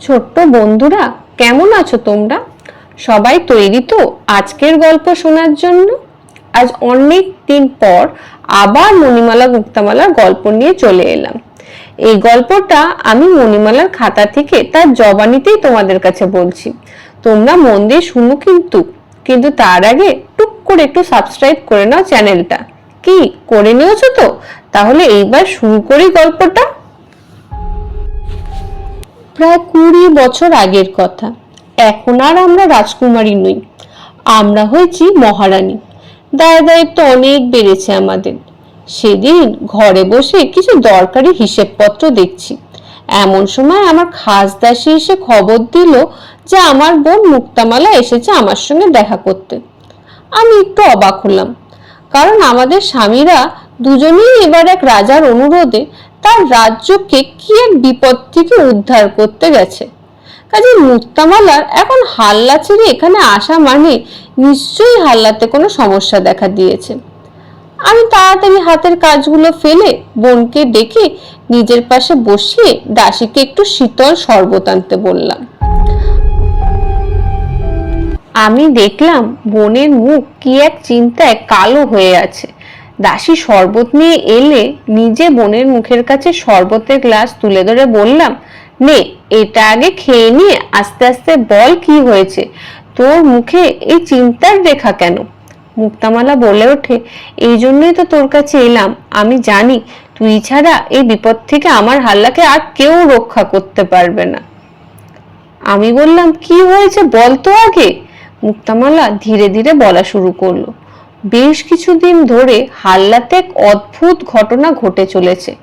ছোট্ট বন্ধুরা, কেমন আছো তোমরা? সবাই তৈরি তো আজকের গল্প শোনার জন্য। আজ অনেক দিন পর আবার মণিমালা মুক্তামালার গল্প নিয়ে চলে এলাম। এই গল্পটা আমি মণিমালার খাতা থেকে তার জবানিতেই তোমাদের কাছে বলছি। তোমরা মন দিয়ে শুনো কিন্তু কিন্তু তার আগে টুক করে একটু সাবস্ক্রাইব করে নাও চ্যানেলটা। কি, করে নিয়েছো তো? তাহলে এইবার শুরু করি গল্পটা। প্রায় কুড়ি বছর আগের কথা। এখন আর আমরা রাজকুমারী নই। আমরা হয়েছি মহারানী। দায় দায়িত্ব অনেক বেড়েছে আমাদের। সেদিন ঘরে বসে কিছু দরকারি হিসেবপত্র দেখছি। এমন সময় আমার খাস দাসী এসে খবর দিল যে আমার বোন মুক্তামালা এসেছে আমার সঙ্গে দেখা করতে। আমি একটু অবাক হলাম। কারণ আমাদের স্বামীরা দুজনেই এবার এক রাজার অনুরোধে তার রাজ্যকে কি এক বিপদ থেকে উদ্ধার করতে গেছে? কাজে মুক্তামালার এখন হাল্লা ছেড়ে এখানে আসা মানে নিশ্চয়ই হাল্লাতে কোনো সমস্যা দেখা দিয়েছে। আমি তাড়াতাড়ি হাতের কাজগুলো ফেলে বোনকে ডেকে নিজের পাশে বসিয়ে দাসীকে একটু শীতল শরবত আনতে বললাম। আমি দেখলাম বোনের মুখ কি এক চিন্তায় কালো হয়ে আছে। দাসী শরবত নিয়ে এলে নিজে বোনের মুখের কাছে শরবতের গ্লাস তুলে ধরে বললাম, নে, এটা আগে খেয়ে নিয়ে আস্তে আস্তে বল কি হয়েছে? তোর মুখে এই চিন্তার রেখা কেন? মুক্তামালা বলে ওঠে, এই জন্যই তো তোর কাছে এলাম। আমি জানি তুই ছাড়া এই বিপদ থেকে আমার হাল্লাকে আর কেউ রক্ষা করতে পারবে না। আমি বললাম, কি হয়েছে বল তো আগে? মুক্তামালা ধীরে ধীরে বলা শুরু করল বেশ কিছুদিন ধরে হাল্লাতে এক অদ্ভুত ঘটনা ঘটে চলেছে।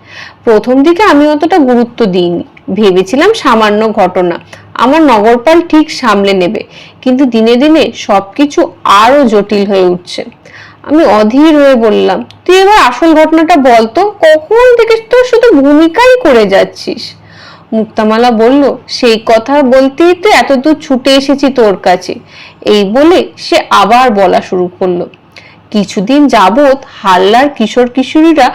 প্রথম দিকে আমি অতটা গুরুত্ব দিইনি। ভেবেছিলাম সামান্য ঘটনা। আমার নগরপাল ঠিক সামলে নেবে। কিন্তু দিনে দিনে সবকিছু আরও জটিল হয়ে উঠছে। আমি অধীর হয়ে বললাম, তুই এবার আসল ঘটনাটা বলতো কখন থেকে তো শুধু ভূমিকাই করে যাচ্ছিস? মুক্তামালা বলল, সেই কথা বলতেই তো এতদূর ছুটে এসেছি তোর কাছে। এই বলে সে আবার বলা শুরু করল। কিছুদিন যাবৎ হাল্লার কিশোর কিশোরীরা,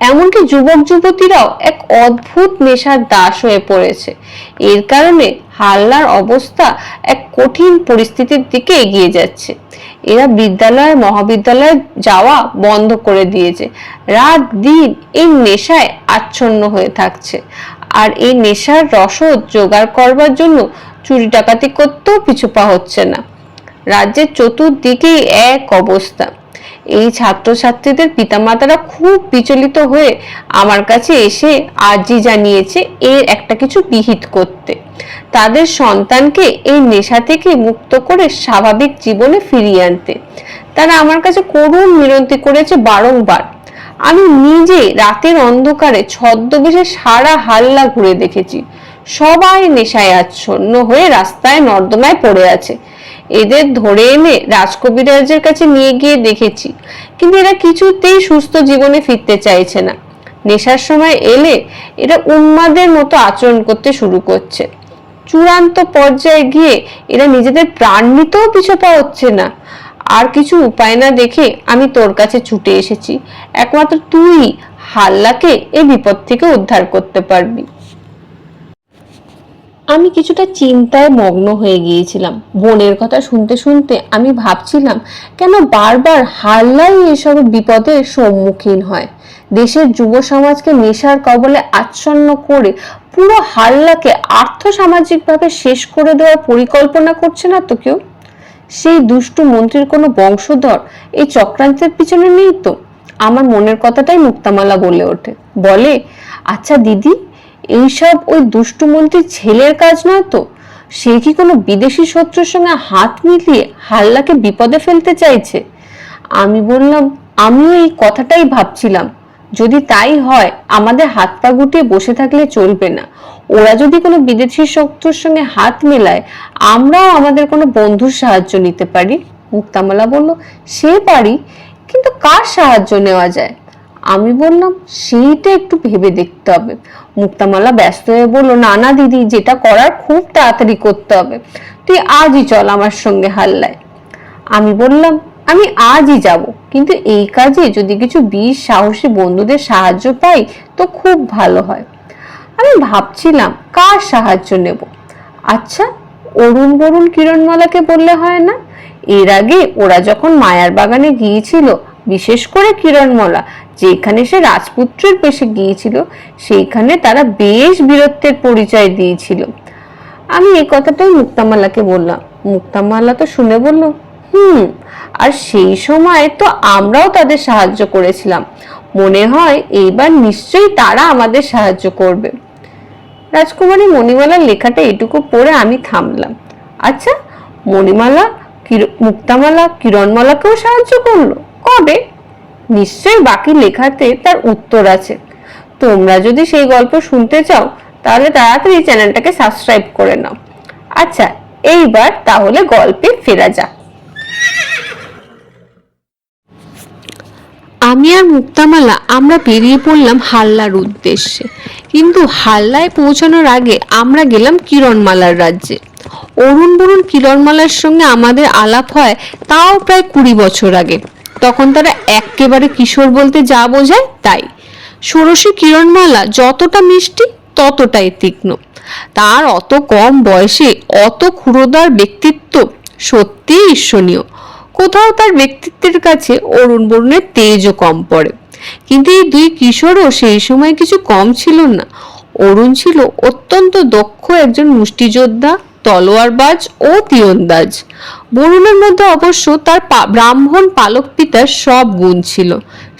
এমনকি যুবক যুবতীরাও এক অদ্ভুত নেশার দাস হয়ে পড়েছে। এর কারণে হাল্লার অবস্থা এক কঠিন পরিস্থিতির দিকে এগিয়ে যাচ্ছে। এরা বিদ্যালয়, মহাবিদ্যালয়ে যাওয়া বন্ধ করে দিয়েছে। রাত দিন এই নেশায় আচ্ছন্ন হয়ে থাকছে। আর এই নেশার রসদ জোগাড় করবার জন্য চুরি ডাকাতি করতেও পিছু পা হচ্ছে না। রাজ্যের চতুর্দিকেই এক অবস্থা। এই ছাত্রছাত্রীদের পিতামাতারা খুব বিচলিত হয়ে আমার কাছে এসে আর্জি জানিয়েছে এর একটা কিছু বিহিত করতে। তাদের সন্তানকে এই নেশা থেকে মুক্ত করে স্বাভাবিক জীবনে ফিরিয়ে আনতে। তারা আমার কাছে করুণ মিনতি করেছে বারংবার। আমি নিজে রাতের অন্ধকারে ছদ্মবেশে সারা হাল্লা ঘুরে দেখেছি। সবাই নেশায় আচ্ছন্ন হয়ে রাস্তায় নর্দমায় পড়ে আছে। এদের ধরে এনে রাজকবিরাজের কাছে নিয়ে গিয়ে দেখেছি। কিন্তু এরা কিছুতেই সুস্থ জীবনে ফিরতে চাইছে না। নেশার সময় এলে এরা উন্মাদের মতো আচরণ করতে শুরু করছে। চূড়ান্ত পর্যায়ে গিয়ে এরা নিজেদের প্রাণ নিতেও পিছু পা হচ্ছে না। আর কিছু উপায় না দেখে আমি তোর কাছে ছুটে এসেছি। একমাত্র তুই হাল্লাকে এই বিপদ থেকে উদ্ধার করতে পারবি। আমি কিছুটা চিন্তায় মগ্ন হয়ে গিয়েছিলাম। বোনের কথা শুনতে শুনতে আমি ভাবছিলাম, কেন বারবার হাল্লাই এসব বিপদের সম্মুখীন হয়? দেশের যুব সমাজকে নেশার কবলে আচ্ছন্ন করে পুরো হাল্লাকে আর্থ সামাজিকভাবে শেষ করে দেওয়ার পরিকল্পনা করছে না তো কেউ? সেই দুষ্টু মন্ত্রীর কোনো বংশধর এই চক্রান্তের পিছনে নেই তো? আমার মনের কথাটাই মুক্তামালা বলে ওঠে। বলে আচ্ছা দিদি এইসব ওই দুষ্টু মন্ত্রীর ছেলের কাজ নয় তো? সে কি কোনো বিদেশি শত্রুর সঙ্গে হাত মিলিয়ে হাল্লাকে বিপদে ফেলতে চাইছে? আমি বললাম, আমিও এই কথাটাই ভাবছিলাম। যদি তাই হয়, আমাদের হাত পা গুটিয়ে বসে থাকলে চলবে না। ওরা যদি কোনো বিদেশি শত্রুর সঙ্গে হাত মেলায়, আমরাও আমাদের কোনো বন্ধুর সাহায্য নিতে পারি? মুক্তামালা বলল, সে পারি, কিন্তু কার সাহায্য নেওয়া যায়? আমি বললাম, সেইটা একটু ভেবে দেখতে হবে। মুক্তামালা ব্যস্ত হয়ে বলল, না না, দিদি, যেটা করার খুব তাড়াতাড়ি করতে হবে। তুই আজই চল আমার সঙ্গে হাল্লায়। আমি বললাম, আমি আজই যাব, কিন্তু এই কাজে যদি কিছু বীর সাহসী বন্ধুদের সাহায্য পাই, তো খুব ভালো হয়। আমি ভাবছিলাম, কার সাহায্য নেব? আচ্ছা অরুণ বরুণ কিরণমালাকে বললে হয় না? এর আগে ওরা যখন মায়ার বাগানে গিয়েছিল বিশেষ করে কিরণমালা, যেখানে সে রাজপুত্রের পেশে গিয়েছিল, সেইখানে তারা বেশ বীরত্বের পরিচয় দিয়েছিল। আমি এই কথাটাই মুক্তামালাকে বললাম। মুক্তামালা তো শুনে বলল, হুম, আর সেই সময় তো আমরাও তাদের সাহায্য করেছিলাম। মনে হয় এইবার নিশ্চয়ই তারা আমাদের সাহায্য করবে। রাজকুমারী মণিমালার লেখাটা এটুকু পড়ে আমি থামলাম। আচ্ছা মণিমালা মুক্তামালা, কিরণমালাকেও সাহায্য করল? কবে? নিশ্চয়ই বাকি লেখাতে তার উত্তর আছে। তোমরা যদি সেই গল্প শুনতে চাও, তাহলে তাড়াতাড়ি চ্যানেলটাকে সাবস্ক্রাইব করে নাও। আচ্ছা এইবার তাহলে গল্পে ফেরা যাক। আমি আর মুক্তামালা, আমরা বেরিয়ে পড়লাম হাল্লার উদ্দেশ্যে। কিন্তু হাল্লায় পৌঁছানোর আগে আমরা গেলাম কিরণমালার রাজ্যে। অরুণ বরুণ কিরণমালার সঙ্গে আমাদের আলাপ হয় তাও প্রায় কুড়ি বছর আগে। তখন তারা একেবারে কিশোর বলতে যা বোঝায় তাই। ষোড়শী কিরণমালা যতটা মিষ্টি, ততটাই তীক্ষ্ণ। তার অত কম বয়সে অত ক্ষুরোদার ব্যক্তিত্ব সত্যিই ঈর্ষণীয়। কোথাও তার ব্যক্তিত্বের কাছে অরুণ বরুণের তেজও কম পড়ে। কিন্তু এই দুই কিশোরও সেই সময় কিছু কম ছিল না। অরুণ ছিল অত্যন্ত দক্ষ একজন মুষ্টিযোদ্ধা তলোয়ারবাজ ও তীরন্দাজ। বরুণের মধ্যে অবশ্য তার ব্রাহ্মণ পালক পিতার সব গুণ ছিল।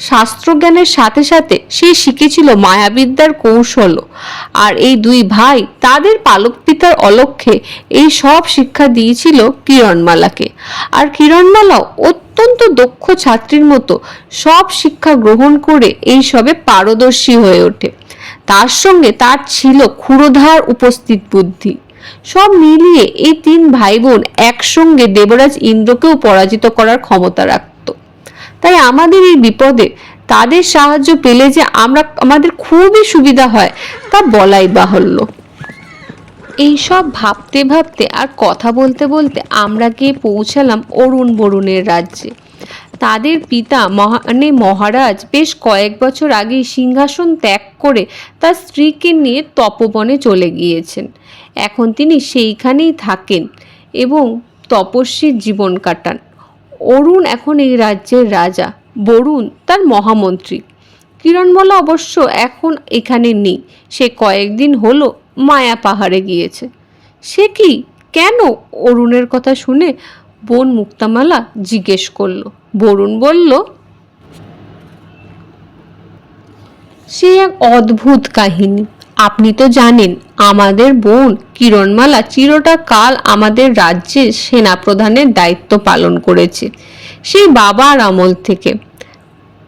শাস্ত্রজ্ঞানের সাথে সাথে সে শিখেছিল মায়াবিদ্যার কৌশলও আর এই দুই ভাই তাদের পালক পিতার অলক্ষ্যে এই সব শিক্ষা দিয়েছিল কিরণমালাকে। আর কিরণমালাও অত্যন্ত দক্ষ ছাত্রীর মতো সব শিক্ষা গ্রহণ করে এই সবে পারদর্শী হয়ে ওঠে। তার সঙ্গে তার ছিল ক্ষুরোধার উপস্থিত বুদ্ধি। সব মিলিয়ে এই তিন ভাই বোন একসঙ্গে দেবরাজ ইন্দ্রকেও পরাজিত করার ক্ষমতা রাখত। তাই আমাদের এই বিপদে তাদের সাহায্য পেলে যে আমরা, আমাদের খুবই সুবিধা হয়, তা বলাই বাহুল্য। এইসব ভাবতে ভাবতে আর কথা বলতে বলতে আমরা গিয়ে পৌঁছালাম অরুণ বরুণের রাজ্যে। তাদের পিতা মানে মহারাজ বেশ কয়েক বছর আগেই সিংহাসন ত্যাগ করে তার স্ত্রীকে নিয়ে তপবনে চলে গিয়েছেন। এখন তিনি সেইখানেই থাকেন এবং তপস্বীর জীবন কাটান। অরুণ এখন এই রাজ্যের রাজা, বরুণ তার মহামন্ত্রী। কিরণমালা অবশ্য এখন এখানে নেই, সে কয়েকদিন হলো মায়া পাহাড়ে গিয়েছে। সে কি কেন অরুণের কথা শুনে বোন মুক্তামালা জিজ্ঞেস করল। বরুণ বলল, সে এক অদ্ভুত কাহিনী। আপনি তো জানেন আমাদের বোন কিরণমালা চিরটা কাল আমাদের রাজ্যের সেনাপ্রধানের দায়িত্ব পালন করেছে। সেই বাবার আমল থেকে।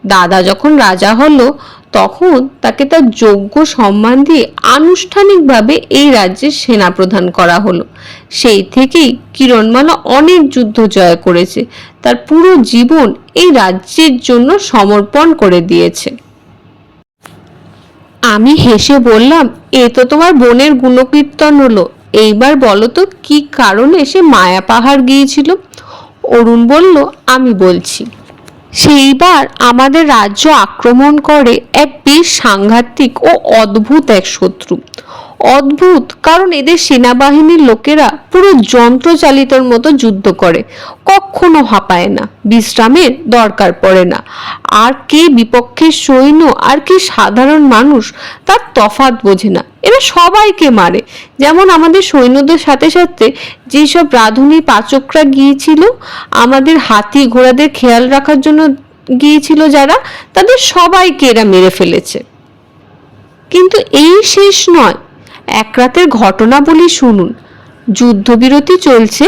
দাদা যখন রাজা হলো, তখন তাকে তার যোগ্য সম্মান দিয়ে আনুষ্ঠানিকভাবে এই রাজ্যের সেনাপ্রধান করা হলো। সেই থেকেই কিরণমালা অনেক যুদ্ধ জয় করেছে। তার পুরো জীবন এই রাজ্যের জন্য সমর্পণ করে দিয়েছে। আমি হেসে বললাম, এ তো তোমার বোনের গুণকীর্তন হলো। এইবার বলো তো, কি কারণে সে মায়া পাহাড় গিয়েছিল? অরুণ বলল, আমি বলছি, সেইবার আমাদের রাজ্য আক্রমণ করে এক বেশ সাংঘাতিক ও অদ্ভুত এক শত্রু। অদ্ভুত, কারণ এদের সেনাবাহিনীর লোকেরা পুরো যন্ত্রচালিতর মতো যুদ্ধ করে। কখনো হাঁপায় না, বিশ্রামের দরকার পড়ে না। আর কে বিপক্ষের সৈন্য, আর কে সাধারণ মানুষ, তার তফাৎ বোঝে না। এরা সবাইকে মারে। যেমন আমাদের সৈন্যদের সাথে সাথে যেসব রাঁধুনি পাচকরা গিয়েছিল, আমাদের হাতি ঘোড়াদের খেয়াল রাখার জন্য গিয়েছিল যারা, তাদের সবাইকে এরা মেরে ফেলেছে। কিন্তু এই শেষ নয়। এক রাতের ঘটনা বলি শুনুন। যুদ্ধবিরতি চলছে,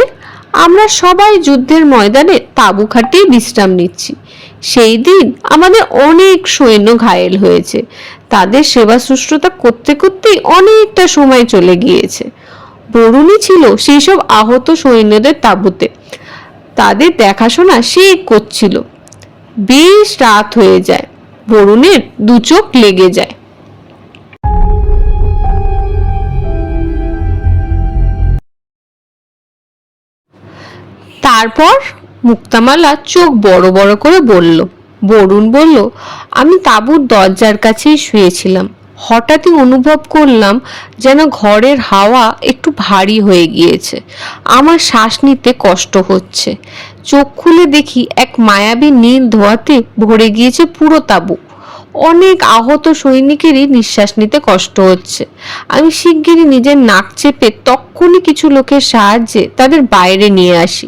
আমরা সবাই যুদ্ধের ময়দানে তাঁবু খাটিয়ে বিশ্রাম নিচ্ছি। সেই দিন আমাদের অনেক সৈন্য ঘায়েল হয়েছে। তাদের সেবা শুশ্রূষা করতে করতেই অনেকটা সময় চলে গিয়েছে। বরুণই ছিল সেই সব আহত সৈন্যদের তাঁবুতে। তাদের দেখাশোনা সে করছিল। বেশ রাত হয়ে যায়, বরুণের দু চোখ লেগে যায়। তারপর মুক্তামালা চোখ বড় বড় করে বলল, বরুণ বলল, আমি তাঁবুর দরজার কাছেই শুয়েছিলাম। হঠাৎই অনুভব করলাম যেন ঘরের হাওয়া একটু ভারী হয়ে গিয়েছে। আমার শ্বাস নিতে কষ্ট হচ্ছে। চোখ খুলে দেখি এক মায়াবী নীল ধোয়াতে ভরে গিয়েছে পুরো তাঁবু। অনেক আহত সৈনিকেরই নিঃশ্বাস নিতে কষ্ট হচ্ছে। আমি শিগগিরই নিজের নাক চেপে তক্ষুনি কিছু লোকের সাহায্যে তাদের বাইরে নিয়ে আসি।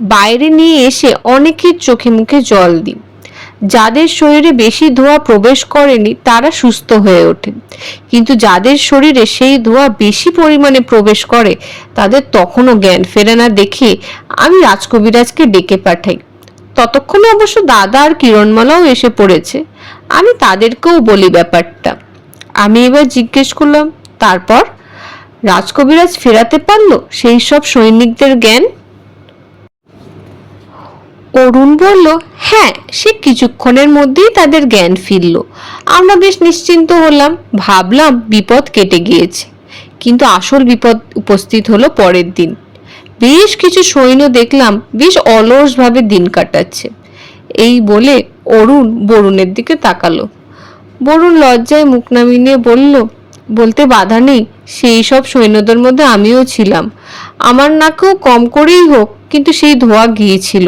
বাইরে নিয়ে এসে অনেকের চোখে মুখে জল দিই। যাদের শরীরে বেশি ধোঁয়া প্রবেশ করেনি, তারা সুস্থ হয়ে ওঠে। কিন্তু যাদের শরীরে সেই ধোঁয়া বেশি পরিমাণে প্রবেশ করে, তাদের তখনও জ্ঞান ফেরে না দেখে আমি রাজকবিরাজকে ডেকে পাঠাই। ততক্ষণে অবশ্য দাদা আর কিরণমালাও এসে পড়েছে। আমি তাদেরকেও বলি ব্যাপারটা। আমি এবার জিজ্ঞেস করলাম, তারপর? রাজকবিরাজ ফেরাতে পারল সেই সব সৈনিকদের জ্ঞান? অরুণ বলল হ্যাঁ সে কিছুক্ষণের মধ্যেই তাদের জ্ঞান ফিরল। আমরা বেশ নিশ্চিন্ত হলাম, ভাবলাম বিপদ কেটে গিয়েছে। কিন্তু আসল বিপদ উপস্থিত হলো পরের দিন। বেশ কিছু সৈন্য দেখলাম বেশ অলসভাবে দিন কাটাচ্ছে। এই বলে অরুণ বরুণের দিকে তাকালো। বরুণ লজ্জায় মুখ নামিয়ে বলল, বলতে বাধা নেই, সেই সব সৈন্যদের মধ্যে আমিও ছিলাম। আমার নাকেও কম করেই হোক, কিন্তু সেই ধোয়া গিয়েছিল।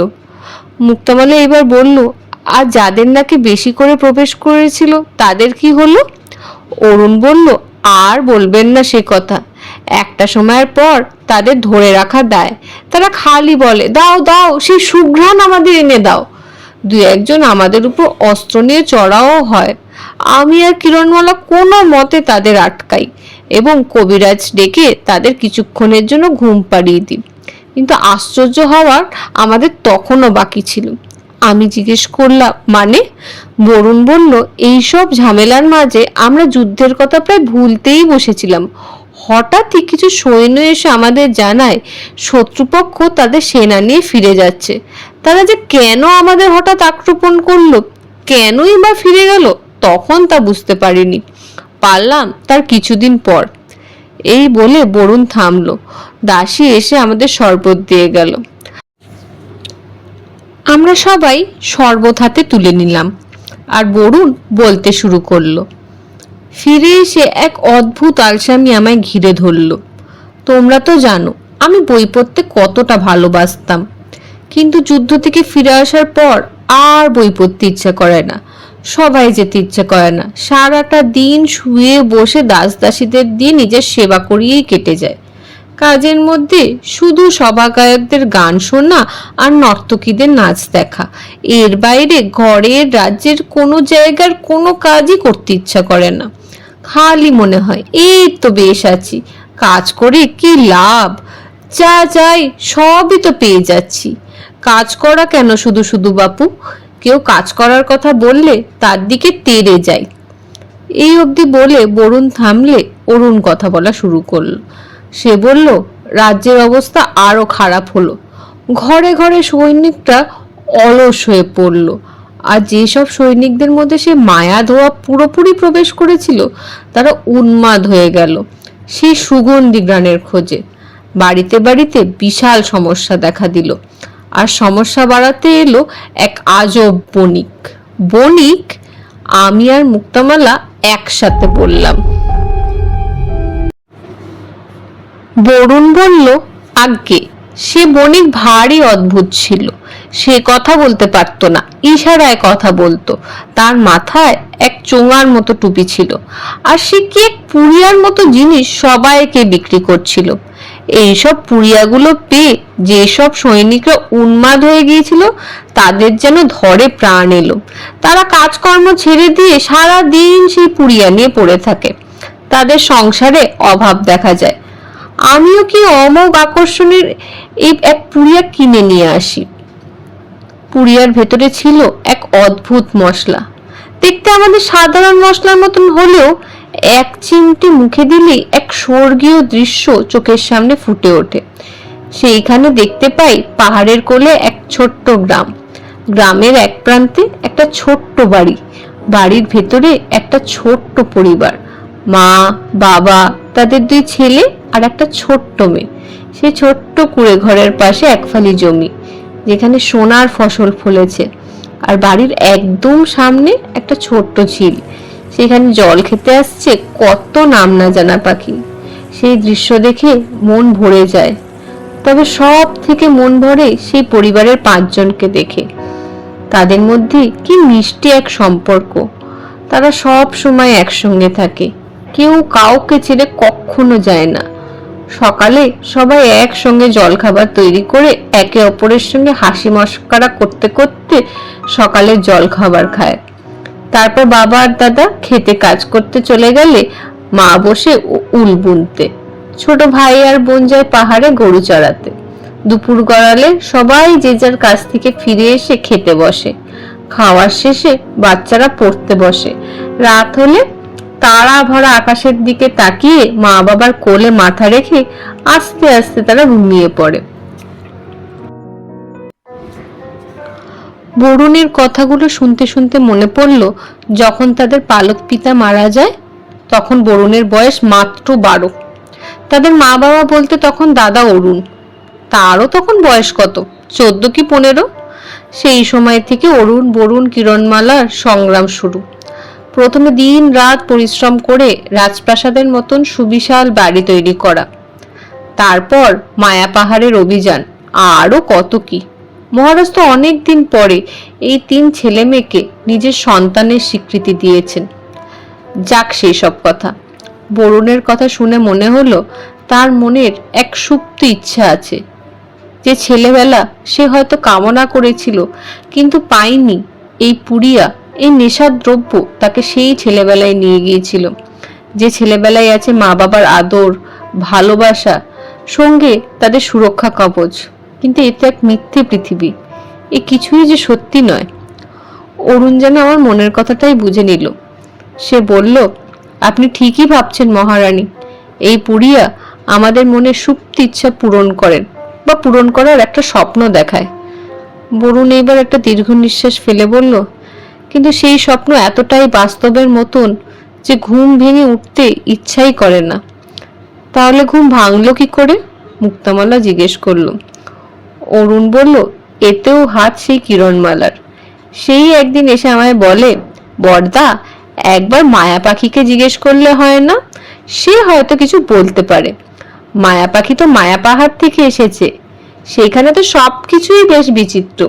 মুক্তামালা এবার বলল আর যাদের নাকি বেশি করে প্রবেশ করেছিল, তাদের কি হলো? অরুণ বলল আর বলবেন না সে কথা। একটা সময়ের পর তাদের ধরে রাখা দায়। তারা খালি বলে, দাও দাও, সেই সুঘ্রাণ আমাদের এনে দাও। দু একজন আমাদের উপর অস্ত্র নিয়ে চড়াও হয়। আমি আর কিরণমালা কোনো মতে তাদের আটকাই এবং কবিরাজ ডেকে তাদের কিছুক্ষণের জন্য ঘুম পাড়িয়ে দিই। কিন্তু আশ্চর্য হওয়ার আমাদের তখনও বাকি ছিল। আমি জিজ্ঞেস করলাম মানে? বরুণ বলল, এইসব ঝামেলার মাঝে আমরা যুদ্ধের কথা প্রায় ভুলতেই বসেছিলাম। হঠাৎই কিছু সৈন্য এসে আমাদের জানায়, শত্রুপক্ষ তাদের সেনা নিয়ে ফিরে যাচ্ছে। তারা যে কেন আমাদের হঠাৎ আক্রমণ করল? কেনই বা ফিরে গেল? তখন তা বুঝতে পারিনি। পারলাম তার কিছুদিন পর। এই বলে বরুণ থামলো। দাসী এসে আমাদের শরবত দিয়ে গেল। আমরা সবাই শরবত হাতে তুলে নিলাম আর বরুণ বলতে শুরু করল। ফিরে এসে এক অদ্ভুত আলসামি আমায় ঘিরে ধরল। তোমরা তো জানো, আমি বই পড়তে কতটা ভালোবাসতাম। কিন্তু যুদ্ধ থেকে ফিরে আসার পর আর বই পড়তে ইচ্ছা করে না। সবাই যেতে ইচ্ছে করে না। সারাটা দিন শুয়ে বসে দাস দাসীদের দিয়ে নিজের সেবা করিয়েই কেটে যায়। কাজের মধ্যে শুধু সভা গায়কদের গান শোনা আর নর্তকীদের নাচ দেখা। এর বাইরে ঘরের রাজ্যের কোনো জায়গার কোনো কাজই করতে ইচ্ছা করে না। খালি মনে হয়, এই তো বেশ আছি। কাজ করে কি লাভ? যা চাই সবই তো পেয়ে যাচ্ছি। কাজ করা কেন শুধু শুধু বাপু? কেউ কাজ করার কথা বললে তার দিকে তেড়ে যায়। এই অবধি বলে বরুণ থামলে অরুণ কথা বলা শুরু করল। সে বলল, রাজ্যের অবস্থা আরও খারাপ হলো। ঘরে ঘরে সৈনিকটা অলস হয়ে পড়ল। আর যেসব সৈনিকদের মধ্যে সে মায়া ধোয়া পুরোপুরি প্রবেশ করেছিল, তারা উন্মাদ হয়ে গেল সেই সুগন্ধি গ্রানের খোঁজে। বাড়িতে বাড়িতে বিশাল সমস্যা দেখা দিল। আর সমস্যা বাড়াতে এলো এক আজব বণিক। বণিক, আমি আর মুক্তামালা একসাথে বললাম। বরুণ বলল, আজ্ঞে, সে বণিক ভারী অদ্ভুত ছিল। সে কথা বলতে পারতো না। ইশারায় কথা বলতো। তার মাথায় এক চোঙার মতো টুপি ছিল। আর সে কি এক পুরিয়ার মতো জিনিস সবাইকে বিক্রি করছিল। এইসব পুরিয়াগুলো পেয়ে যেসব সৈনিকরা উন্মাদ হয়ে গিয়েছিল, তাদের যেন ধরে প্রাণ এলো। তারা কাজকর্ম ছেড়ে দিয়ে সারা দিন সেই পুরিয়া নিয়ে পড়ে থাকে। তাদের সংসারে অভাব দেখা যায়। আমিও কি অমোঘ আকর্ষণের এই এক পুরিয়া কিনে নিয়ে আসি? পুরিয়ার ভেতরে ছিল এক অদ্ভুত মশলা। দেখতে আমাদের সাধারণ মশলার মতন হলেও এক চিমটি মুখে দিলেই এক স্বর্গীয় দৃশ্য চোখের সামনে ফুটে ওঠে। সেইখানে দেখতে পাই পাহাড়ের কোলে এক ছোট্ট গ্রাম। গ্রামের এক প্রান্তে একটা ছোট্ট বাড়ি। বাড়ির ভেতরে একটা ছোট্ট পরিবার। মা, বাবা, তাদের দুই ছেলে আর একটা ছোট্ট মেয়ে। সেই ছোট্ট কুড়ে ঘরের পাশে এক ফালি জমি। যেখানে সোনার ফসল ফলেছে। আর বাড়ির একদম সামনে একটা ছোট্ট ঝিল। সেখানে জল খেতে আসছে, কত নাম না জানা পাখি। সেই দৃশ্য দেখে মন ভরে যায়। তবে সব থেকে মন ভরে সেই পরিবারের পাঁচজনকে দেখে। তাদের মধ্যে কি মিষ্টি এক সম্পর্ক। তারা সব সময় একসঙ্গে থাকে। কেউ কাউকে ছেড়ে কখনো যায় না। সকালে সবাই একসঙ্গে জলখাবার তৈরি করে একে অপরের সঙ্গে হাসি মস্করা করতে করতে সকালের জলখাবার খায়। তারপর বাবা আর দাদা খেতে কাজ করতে চলে গেলে মা বসে উল বুনতে। ছোট ভাই আর বোন যায় পাহাড়ে গরু চড়াতে। দুপুর গড়ালে সবাই যে যার কাছ থেকে ফিরে এসে খেতে বসে। খাওয়ার শেষে বাচ্চারা পড়তে বসে। রাত হলে তারা ভরা আকাশের দিকে তাকিয়ে মা বাবার কোলে মাথা রেখে আস্তে আস্তে তারা ঘুমিয়ে পড়ে। বরুণের কথাগুলো শুনতে শুনতে মনে পড়ল, যখন তাদের পালক পিতা মারা যায়, তখন বরুণের বয়স মাত্র বারো। তাদের মা বাবা বলতে তখন দাদা অরুণ। তারও তখন বয়স কত? চোদ্দ কি পনেরো? সেই সময় থেকে অরুণ, বরুণ কিরণমালার সংগ্রাম শুরু। প্রথমে দিন রাত পরিশ্রম করে রাজপ্রাসাদের মতন সুবিশাল বাড়ি তৈরি করা। তারপর মায়া পাহাড়ের অভিযান। আরও কত কি? মহারাজ তো অনেক দিন পরে এই তিন ছেলে মেয়েকে নিজের সন্তানের স্বীকৃতি দিয়েছেন। যাক সেই সব কথা। বরুণের কথা শুনে মনে হলো তার মনের এক সুপ্ত ইচ্ছা আছে। যে ছেলেবেলা সে হয়তো কামনা করেছিল, কিন্তু পায়নি। এই পুরিয়া এই নেশার দ্রব্য তাকে সেই ছেলেবেলায় নিয়ে গিয়েছিল। যে ছেলেবেলায় আছে মা বাবার আদর, ভালোবাসা, সঙ্গে তাদের সুরক্ষা কবচ। কিন্তু এ তো এক মিথ্যে পৃথিবী। এ কিছুই যে সত্যি নয়। অরুণ যেন আমার মনের কথাটাই বুঝে নিল। সে বলল, আপনি ঠিকই ভাবছেন মহারানী। এই পুরিয়া আমাদের মনে সুপ্ত ইচ্ছা পূরণ করেন বা পূরণ করার একটা স্বপ্ন দেখায়। বরুণ এইবার একটা দীর্ঘ নিঃশ্বাস ফেলে বলল কিন্তু সেই স্বপ্ন এতটাই বাস্তবের মতন যে ঘুম ভেঙে উঠতে ইচ্ছাই করে না। তাহলে ঘুম ভাঙলো কি করে? মুক্তামালা জিজ্ঞেস করল। অরুণ বলল, এতেও হাত সেই কিরণমালার। সেই একদিন এসে আমায় বলে, বর্দা, একবার মায়া পাখিকে জিজ্ঞেস করলে হয় না? সে হয়তো কিছু বলতে পারে। মায়া পাখি তো মায়া পাহাড় থেকে এসেছে। সেইখানে তো সব কিছুই বেশ বিচিত্র।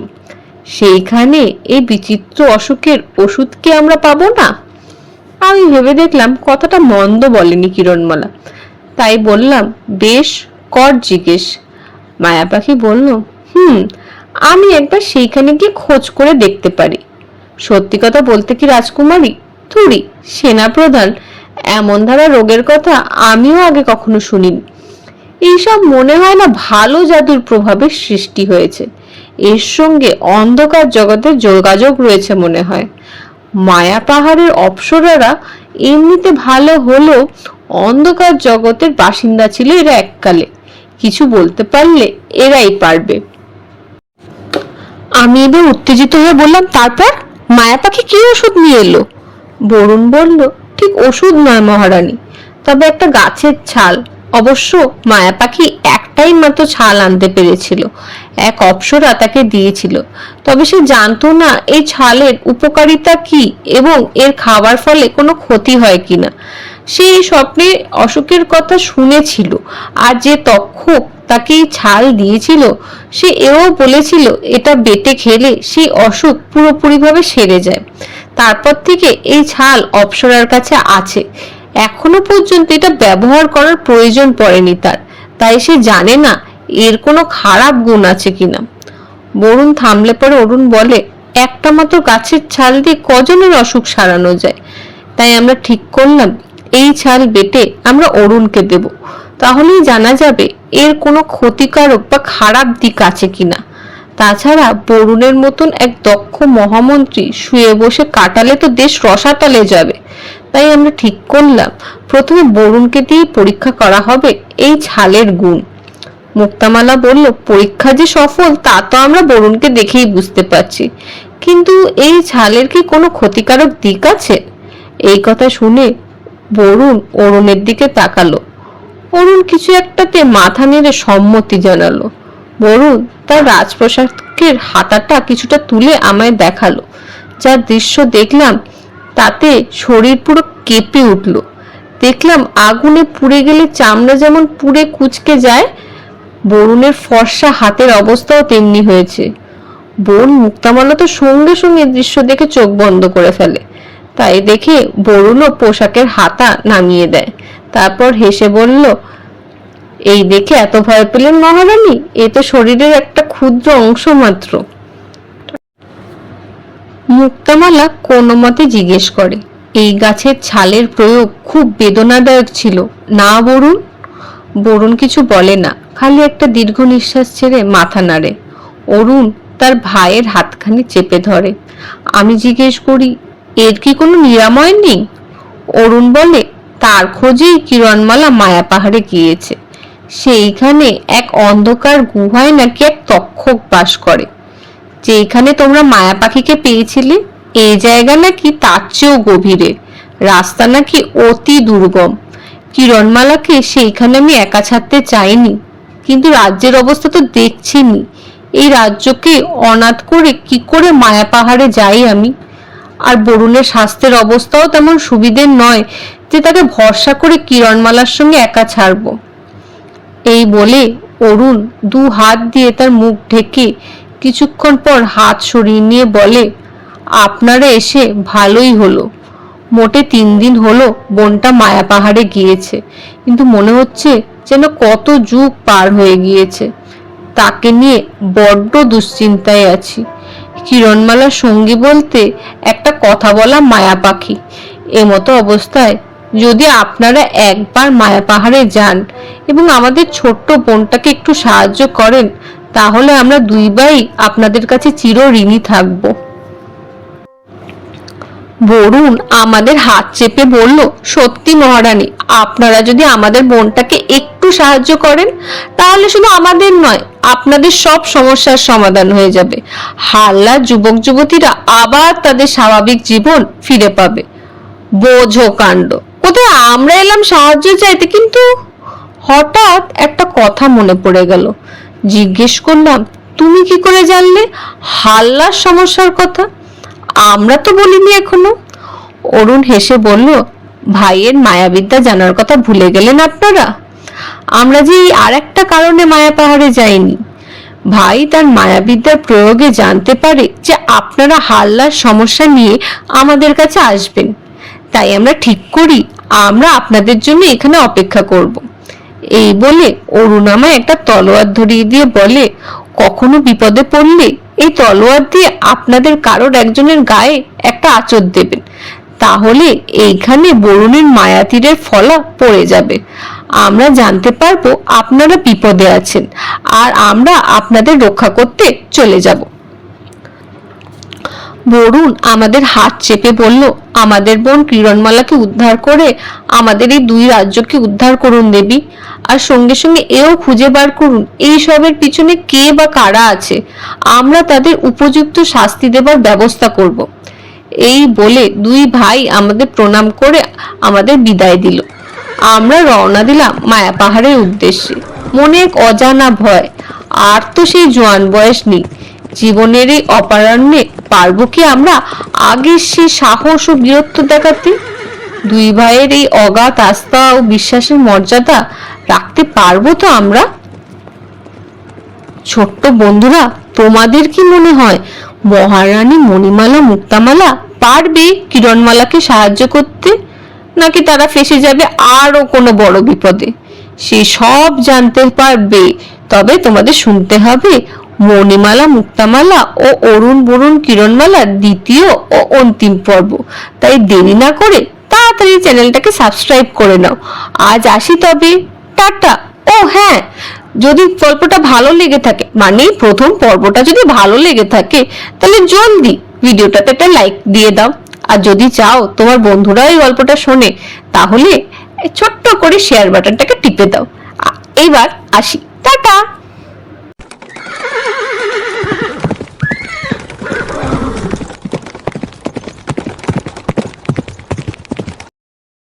সেইখানে এই বিচিত্র অসুখের ওষুধ কি আমরা পাবো না? আমি ভেবে দেখলাম কথাটা মন্দ বলেনি কিরণমালা। তাই বললাম, বেশ, কর জিজ্ঞেস। মায়া পাখি বলল, হুম, আমি একবার সেইখানে গিয়ে খোঁজ করে দেখতে পারি। সত্যি কথা বলতে কি রাজকুমারী? থুড়ি সেনাপ্রধান, এমন ধারা রোগের কথা আমিও আগে কখনো শুনিনি। এইসব মনে হয় না ভালো জাদুর প্রভাবে সৃষ্টি হয়েছে। এর সঙ্গে অন্ধকার জগতের যোগাযোগ রয়েছে মনে হয়। মায়া পাহাড়ের অপ্সরারা এমনিতে ভালো হলেও অন্ধকার জগতের বাসিন্দা ছিল এরা এককালে। কিছু বলতে পারলে এরাই পারবে। আমি এবার উত্তেজিত হয়ে বললাম, তারপর? মায়া পাখি কি ওষুধ নিয়ে এলো? বরুণ বলল, ঠিক ওষুধ নয় মহারানী, তবে একটা গাছের ছাল। অবশ্য মায়া পাখি একটাই মাত্র ছাল আনতে পেরেছিল। এক অপসরা তাকে দিয়েছিল। তবে সে জানতো না এই ছালের উপকারিতা কি এবং এর খাওয়ার ফলে কোনো ক্ষতি হয় কিনা। সে এই স্বপ্নে অসুখের কথা শুনেছিল আর যে তক্ষক তাকে ছাল দিয়েছিল, সে এও বলেছিল, এটা বেটে খেলে সেই অসুখ পুরোপুরিভাবে সেরে যায়। তারপর থেকে এই ছাল অপসরার কাছে আছে। এখনও পর্যন্ত এটা ব্যবহার করার প্রয়োজন পড়েনি তার। তাই সে জানে না এর কোনো খারাপ গুণ আছে কিনা। বরুণ থামলে পরে অরুণ বলে, একটা মাত্র গাছের ছাল দিয়ে কজনের অসুখ সারানো যায়? তাই আমরা ঠিক করলাম, এই ছাল বেটে আমরা অরুণকে দেব। তাহলেই জানা যাবে এর কোনো ক্ষতিকারক বা খারাপ দিক আছে কিনা। তাছাড়া বরুণের মতন এক দক্ষ মহামন্ত্রী শুয়ে বসে কাটালে তো দেশ রসাতালে যাবে। তাই আমরা ঠিক করলাম। প্রথমে বরুণকে দিয়ে পরীক্ষা করা হবে এই ছালের গুণ। মুক্তামালা বলল, পরীক্ষা যে সফল, তা তো আমরা বরুণকে দেখেই বুঝতে পারছি। কিন্তু এই ছালের কি কোনো ক্ষতিকারক দিক আছে? এই কথা শুনে বরুণ অরুণের দিকে তাকালো। অরুণ কিছু একটাতে মাথা নেড়ে সম্মতি জানালো। বরুণ তার রাজপ্রসাদের হাতাটা কিছুটা তুলে আমায় দেখাল। যার দৃশ্য দেখলাম তাতে শরীর পুরো কেঁপে উঠল। দেখলাম আগুনে পুড়ে গেলে চামড়া যেমন পুড়ে কুচকে যায়, বরুণের ফর্সা হাতের অবস্থাও তেমনি হয়েছে। বোন মুক্তামালা তো সঙ্গে সঙ্গে দৃশ্য দেখে চোখ বন্ধ করে ফেলে। তাই দেখে বরুণও পোশাকের হাতা নামিয়ে দেয়। তারপর হেসে বলল, এই দেখে এত ভয় পেলেন মহারানী? এ তো শরীরের একটা ক্ষুদ্র অংশ মাত্র। মুক্তামালা কোনো মতে জিজ্ঞেস করে, এই গাছের ছালের প্রয়োগ খুব বেদনাদায়ক ছিল। না, বরুণ? বরুণ কিছু বলে না, খালি একটা দীর্ঘ নিঃশ্বাস ছেড়ে মাথা নাড়ে। অরুণ, তার ভাইয়ের হাতখানি চেপে ধরে। আমি জিজ্ঞেস করি, এর কি কোনো নিরাময় নেই? অরুণ বলে, তার খোঁজেই কিরণমালা মায়া পাহাড়ে গিয়েছে। সেইখানে এক অন্ধকার গুহায় নাকি এক তক্ষক বাস করে। যেখানে তোমরা মায়া পাখিকে পেয়েছিলে এই জায়গা নাকি তার চেয়েও গভীরে। রাস্তা নাকি অতি দুর্গম। কিরণমালাকে সেইখানে আমি একা ছাড়তে চাইনি, কিন্তু রাজ্যের অবস্থা তো দেখছিনি। এই রাজ্যকে অনাথ করে কি করে মায়া পাহাড়ে যাই আমি? আর বরুণের স্বাস্থ্যের অবস্থাও তেমন সুবিধের নয় যে তাকে ভরসা করে কিরণমালার সঙ্গে একা ছাড়বো। এই বলে অরুণ দু হাত দিয়ে তার মুখ ঢেকে কিছুক্ষণ পর হাত সরিয়ে নিয়ে বলে, আপনারা এসে ভালোই হলো। মোটে তিন দিন হলো বোনটা মায়া পাহাড়ে গিয়েছে, কিন্তু মনে হচ্ছে যেন কত যুগ পার হয়ে গিয়েছে। তাকে নিয়ে বড্ড দুশ্চিন্তায় আছি। কিরণমালা সঙ্গী বলতে একটা কথা বলা মায়া পাখি। এমতো অবস্থায় যদি আপনারা একবার মায়া পাহাড়ে যান এবং আমাদের ছোট্ট বোনটাকে একটু সাহায্য করেন তাহলে আমরা দুই ভাই আপনাদের কাছে চির ঋণী থাকব। বরুণ আমাদের হাত চেপে বলল, সত্যি মহারানী, আপনারা যদি আমাদের বোনটাকে একটু সাহায্য করেন, তাহলে শুধু আমাদের নয়, আপনাদের সব সমস্যার সমাধান হয়ে যাবে। হাল্লা যুবক যুবতীরা আবার তাদের স্বাভাবিক জীবন ফিরে পাবে। বোঝো কাণ্ড, কোথায় আমরা এলাম সাহায্য চাইতে? কিন্তু হঠাৎ একটা কথা মনে পড়ে গেল। জিজ্ঞেস করলাম, তুমি কি করে জানলে? হাল্লার সমস্যার কথা? আমরা তো বলিনি এখনও। অরুণ হেসে বলল, ভাইয়ের মায়াবিদ্যা জানার কথা ভুলে গেলেন আপনারা? আমরা যে এই আর একটা কারণে মায়া পাহাড়ে যাইনি। ভাই তার মায়াবিদ্যার প্রয়োগে জানতে পারে যে আপনারা হাল্লার সমস্যা নিয়ে আমাদের কাছে আসবেন। তাই আমরা ঠিক করি, আমরা আপনাদের জন্য এখানে অপেক্ষা করব। এই বলে অরুণামায় একটা তলোয়ার ধরিয়ে দিয়ে বলে, কখনো বিপদে পড়লে এই তলোয়ার দিয়ে আপনাদের কারোর একজনের গায়ে একটা আচর দেবেন। তাহলে এইখানে বরুণের মায়াতীরের ফলা পড়ে যাবে। আমরা জানতে পারব আপনারা বিপদে আছেন, আর আমরা আপনাদের রক্ষা করতে চলে যাব। বরুণ আমাদের হাত চেপে বলল, আমাদের বোন কিরণমালাকে উদ্ধার করে আমাদের এই দুই রাজ্যকে উদ্ধার করুন দেবী। আর সঙ্গে সঙ্গে এও খুঁজে বার করুন, এই সবের পিছনে কে বা কারা আছে। আমরা তাদের উপযুক্ত শাস্তি দেবার ব্যবস্থা করব। এই বলে দুই ভাই আমাদের প্রণাম করে আমাদের বিদায় দিল। আমরা রওনা দিলাম মায়া পাহাড়ের উদ্দেশ্যে। মনে এক অজানা ভয়, আর তো সেই জোয়ান বয়স নেই। জীবনের এই অপারণ্যে পারব কি আমরা? আগের সেই সাহস ও বীরত্ব দেখাতে। দুই ভাইয়ের এই অগাধ আস্থা ও বিশ্বাসের মর্যাদা রাখতে পারব তো আমরা? ছোট্ট বন্ধুরা, তোমাদের কি মনে হয়? মহারানী মণিমালা, মুক্তামালা পারবে কিরণমালাকে সাহায্য করতে? নাকি তারা ফেসে যাবে আরও কোনো বড় বিপদে? সে সব জানতে পারবে, তবে তোমাদের শুনতে হবে মণিমালা, মুক্তামালা ও অরুণ বরুণ কিরণমালা দ্বিতীয় ও অন্তিম পর্ব। তাই দেরি না করে তাড়াতাড়ি চ্যানেলটাকে সাবস্ক্রাইব করে নাও। আজ আসি তবে। টাটা। ও হ্যাঁ যদি গল্পটা ভালো লেগে থাকে মানে প্রথম পর্বটা যদি ভালো লেগে থাকে, তাহলে জলদি ভিডিওটাতে একটা লাইক দিয়ে দাও। আর যদি চাও তোমার বন্ধুরা এই গল্পটা শোনে, তাহলে ছোট্ট করে শেয়ার বাটনটাকে টিপে দাও। এইবার আসি।